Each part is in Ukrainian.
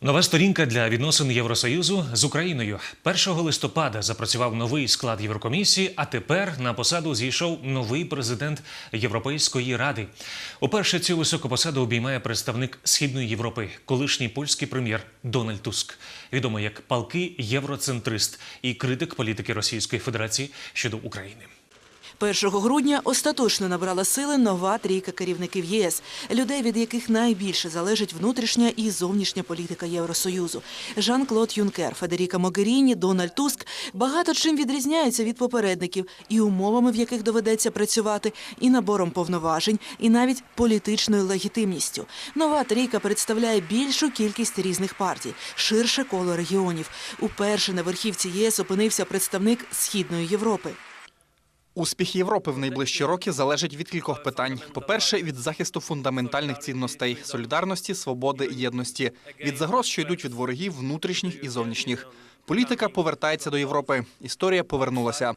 Нова сторінка для відносин Євросоюзу з Україною 1 листопада запрацював новий склад Єврокомісії. А тепер на посаду зійшов новий президент Європейської ради. Уперше цю високу посаду обіймає представник Східної Європи, колишній польський прем'єр Дональд Туск, відомий як палкий євроцентрист і критик політики Російської Федерації щодо України. 1 грудня остаточно набрала сили нова трійка керівників ЄС, людей, від яких найбільше залежить внутрішня і зовнішня політика Євросоюзу. Жан-Клод Юнкер, Федеріка Могеріні, Дональд Туск багато чим відрізняються від попередників і умовами, в яких доведеться працювати, і набором повноважень, і навіть політичною легітимністю. Нова трійка представляє більшу кількість різних партій, ширше коло регіонів. Уперше на верхівці ЄС опинився представник Східної Європи. Успіх Європи в найближчі роки залежить від кількох питань: по-перше, від захисту фундаментальних цінностей, солідарності, свободи єдності, від загроз, що йдуть від ворогів внутрішніх і зовнішніх. Політика повертається до Європи. Історія повернулася.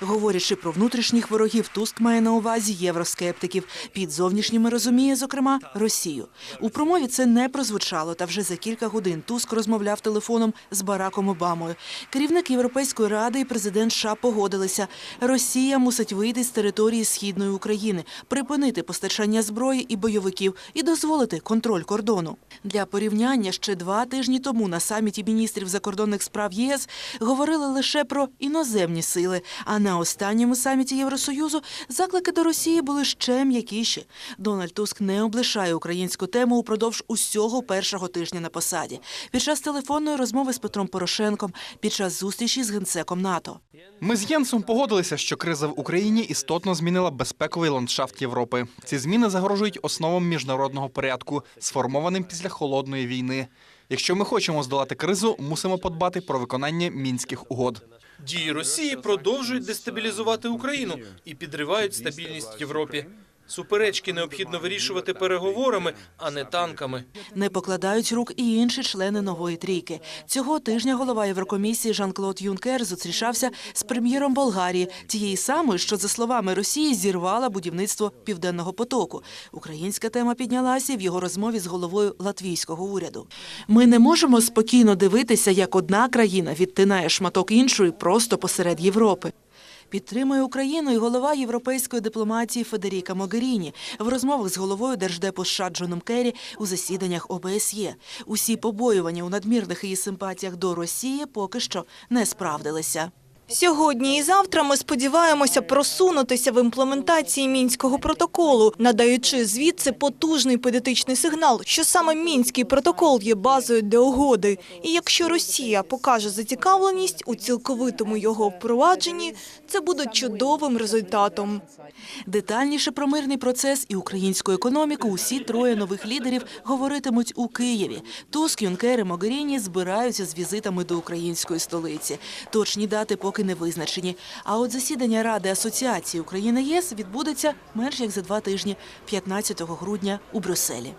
Говорячи про внутрішніх ворогів, Туск має на увазі євроскептиків. Під зовнішніми розуміє, зокрема, Росію. У промові це не прозвучало, та вже за кілька годин Туск розмовляв телефоном з Бараком Обамою. Керівник Європейської ради і президент США погодилися. Росія мусить вийти з території східної України, припинити постачання зброї і бойовиків і дозволити контроль кордону. Для порівняння ще два тижні тому на саміті міністрів закордонних справ ЄС говорили лише про іноземні сили. А на останньому саміті Євросоюзу заклики до Росії були ще м'якіші. Дональд Туск не облишає українську тему упродовж усього першого тижня на посаді. Під час телефонної розмови з Петром Порошенком, під час зустрічі з генсеком НАТО. Ми з Єнсом погодилися, що криза в Україні істотно змінила безпековий ландшафт Європи. Ці зміни загрожують основам міжнародного порядку, сформованим після холодної війни. Якщо ми хочемо здолати кризу, мусимо подбати про виконання мінських угод. Дії Росії продовжують дестабілізувати Україну і підривають стабільність в Європі. Суперечки необхідно вирішувати переговорами, а не танками. Не покладають рук і інші члени нової трійки. Цього тижня голова Єврокомісії Жан-Клод Юнкер зустрічався з прем'єром Болгарії, тієї самої, що за словами Росії зірвала будівництво південного потоку. Українська тема піднялася в його розмові з головою латвійського уряду. Ми не можемо спокійно дивитися, як одна країна відтинає шматок іншої просто посеред Європи. Підтримує Україну і голова європейської дипломатії Федеріка Могеріні в розмовах з головою держдепу США Джоном Керрі у засіданнях ОБСЄ. Усі побоювання у надмірних її симпатіях до Росії поки що не справдилися. Сьогодні і завтра ми сподіваємося просунутися в імплементації мінського протоколу, надаючи звідси потужний політичний сигнал, що саме мінський протокол є базою для угоди. І якщо Росія покаже зацікавленість у цілковитому його впровадженні, це буде чудовим результатом. Детальніше про мирний процес і українську економіку усі троє нових лідерів говоритимуть у Києві. Туск, Юнкер і Могеріні збираються з візитами до української столиці. Точні дати поки не визначені. А от засідання Ради асоціації Україна ЄС відбудеться менш як за два тижні, 15 грудня у Брюсселі.